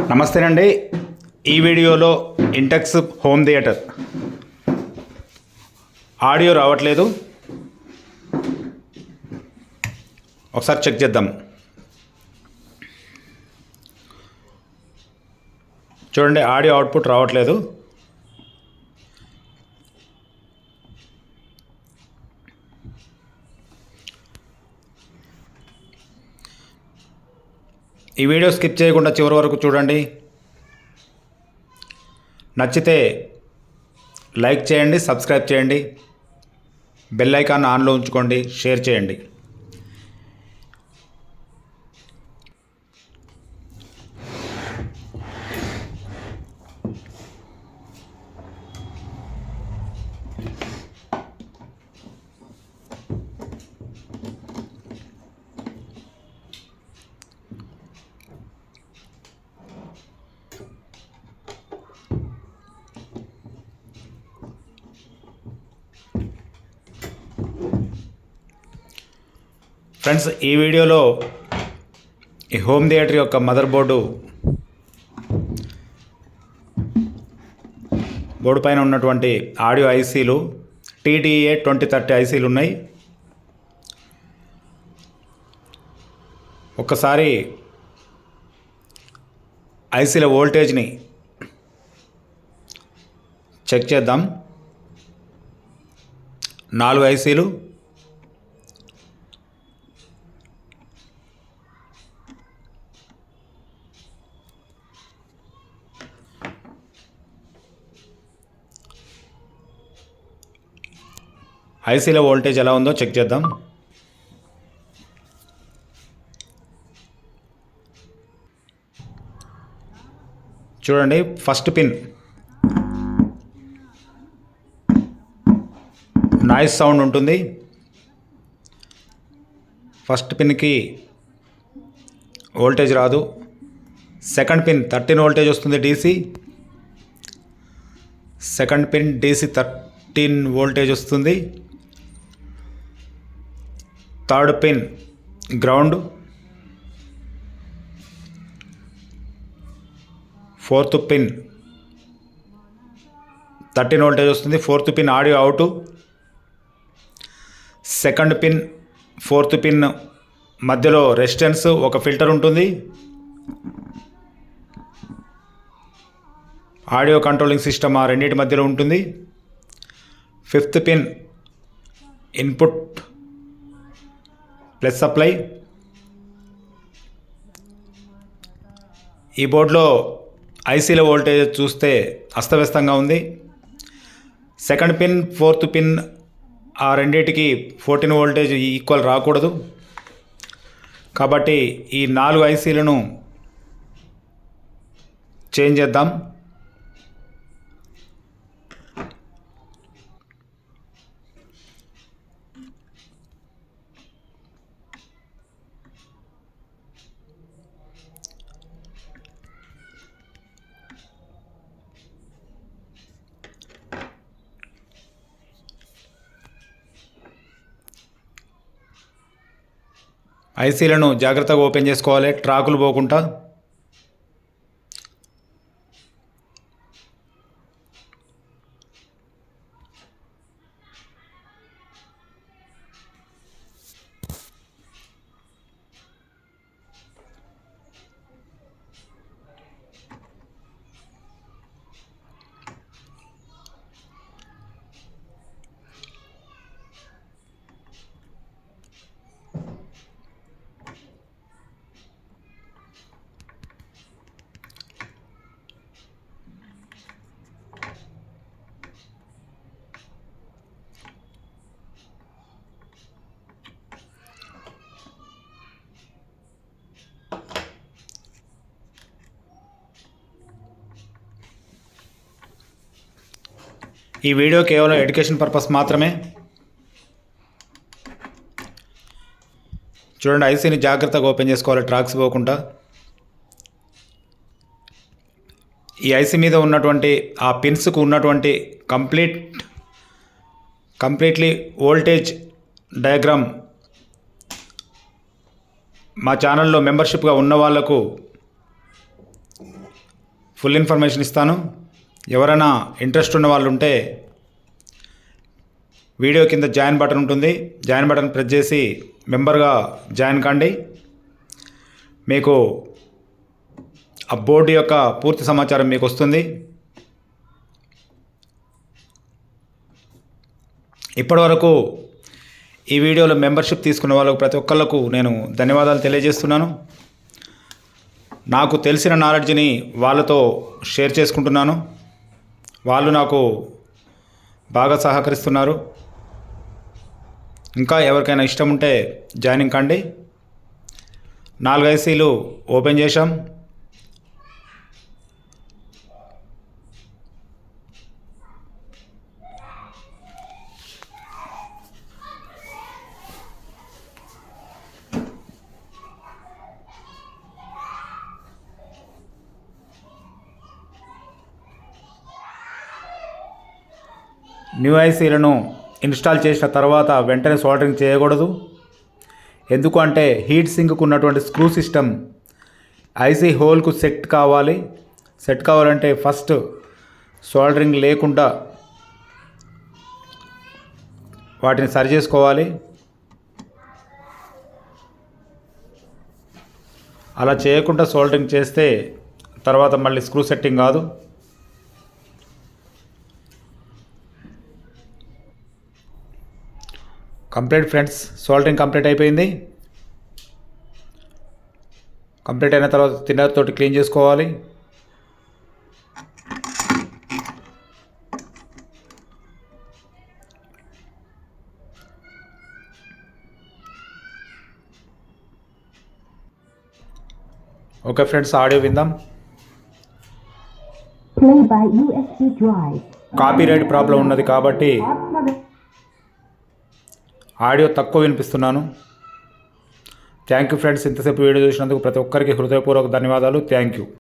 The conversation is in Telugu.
నమస్తేనండి. ఈ వీడియోలో ఇంటెక్స్ హోమ్ థియేటర్. ఆడియో రావట్లేదు. ఒకసారి చెక్ చేద్దాం. చూడండి ఆడియో అవుట్పుట్ రావట్లేదు. ఈ వీడియో స్కిప్ చేయకుండా చివరి వరకు చూడండి. నచ్చితే లైక్ చేయండి సబ్స్క్రైబ్ చేయండి. బెల్ ఐకాన్ ఆన్లో ఉంచుకోండి షేర్ చేయండి. ఫ్రెండ్స్ ఈ వీడియోలో ఈ హోమ్ థియేటర్ యొక్క మదర్ బోర్డు బోర్డు పైన ఉన్నటువంటి ఆడియో ఐసీలు టీటీఏ ట్వంటీ థర్టీ ఐసీలు ఉన్నాయి. ఒక్కసారి ఐసీల వోల్టేజ్ని చెక్ చేద్దాం. నాలుగు ఐసీలు ఐసీలో వోల్టేజ్ ఎలా ఉందో చెక్ చేద్దాం. చూడండి ఫస్ట్ పిన్. నాయిస్ సౌండ్ ఉంటుంది. ఫస్ట్ పిన్కి వోల్టేజ్ రాదు. సెకండ్ పిన్ థర్టీన్ వోల్టేజ్ వస్తుంది DC. Second pin DC thirteen voltage వస్తుంది. Third pin ground. Fourth pin thirteen voltage వస్తుంది. Fourth pin audio out. Second pin fourth pin మధ్యలో రెసిస్టెన్స్ ఒక ఫిల్టర్ ఉంటుంది. ఆడియో కంట్రోలింగ్ సిస్టమ్ ఆ రెండింటి మధ్యలో ఉంటుంది. Fifth pin input plus supply. ఈ బోర్డులో ఐసీల వోల్టేజ్ చూస్తే అస్తవ్యస్తంగా ఉంది. సెకండ్ పిన్ ఫోర్త్ పిన్ ఆ రెండింటికి ఫోర్టీన్ వోల్టేజ్ ఈక్వల్ రాకూడదు. కాబట్టి ఈ నాలుగు ఐసీలను చేంజ్ చేద్దాం. ఐసీలను జాగ్రత్తగా ఓపెన్ చేసుకోవాలి ట్రాకులు పోకుండా ఈ వీడియో కేవలం ఎడ్యుకేషన్ పర్పస్ మాత్రమే. చూడండి ఐసీని జాగ్రత్తగా ఓపెన్ చేసుకోవాలి ట్రాక్స్ పోకుండా. ఈ ఐసీ మీద ఉన్నటువంటి ఆ పిన్స్కు ఉన్నటువంటి కంప్లీట్ కంప్లీట్లీ వోల్టేజ్ డయాగ్రామ్ మా ఛానల్లో మెంబర్షిప్గా ఉన్న వాళ్ళకు ఫుల్ ఇన్ఫర్మేషన్ ఇస్తాను. ఎవరైనా ఇంట్రెస్ట్ ఉన్న వాళ్ళు ఉంటే వీడియో కింద జాయిన్ బటన్ ఉంటుంది. జాయిన్ బటన్ ప్రెస్ చేసి మెంబర్గా జాయిన్ కండి. మీకు ఆ బోర్డు యొక్క పూర్తి సమాచారం మీకు వస్తుంది. ఇప్పటివరకు ఈ వీడియోలో మెంబర్షిప్ తీసుకున్న వాళ్ళకు ప్రతి ఒక్కళ్ళకు నేను ధన్యవాదాలు తెలియజేస్తున్నాను. నాకు తెలిసిన నాలెడ్జ్ని వాళ్ళతో షేర్ చేసుకుంటున్నాను. వాళ్ళు నాకు బాగా సహకరిస్తున్నారు. ఇంకా ఎవరికైనా ఇష్టం ఉంటే జాయినింగ్ కండి. నాలుగు ఐసీలు ఓపెన్ చేశాం. న్యూ ఐసీలను ఇన్స్టాల్ చేసిన తర్వాత వెంటనే సోల్డరింగ్ చేయకూడదు. ఎందుకు అంటే హీట్ సింక్కు ఉన్నటువంటి స్క్రూ సిస్టమ్ ఐసీ హోల్కు సెట్ కావాలి. సెట్ కావాలంటే ఫస్ట్ సోల్డరింగ్ లేకుండా వాటిని సరి చేసుకోవాలి. అలా చేయకుండా సోల్డరింగ్ చేస్తే తర్వాత మళ్ళీ స్క్రూ సెట్టింగ్ కాదు. కంప్లీట్ ఫ్రెండ్స్ సోల్డరింగ్ కంప్లీట్ అయిపోయింది. కంప్లీట్ అయిన తర్వాత తిన్నర్ తోటి క్లీన్ చేసుకోవాలి. ఓకే ఫ్రెండ్స్ ఆడియో విందాం. కాపీరైట్ ప్రాబ్లం ఉన్నది కాబట్టి ఆడియో తక్కువ వినిపిస్తున్నాను. థ్యాంక్ యూ ఫ్రెండ్స్ ఇంతసేపు వీడియో చూసినందుకు ప్రతి ఒక్కరికి హృదయపూర్వక ధన్యవాదాలు. Thank you.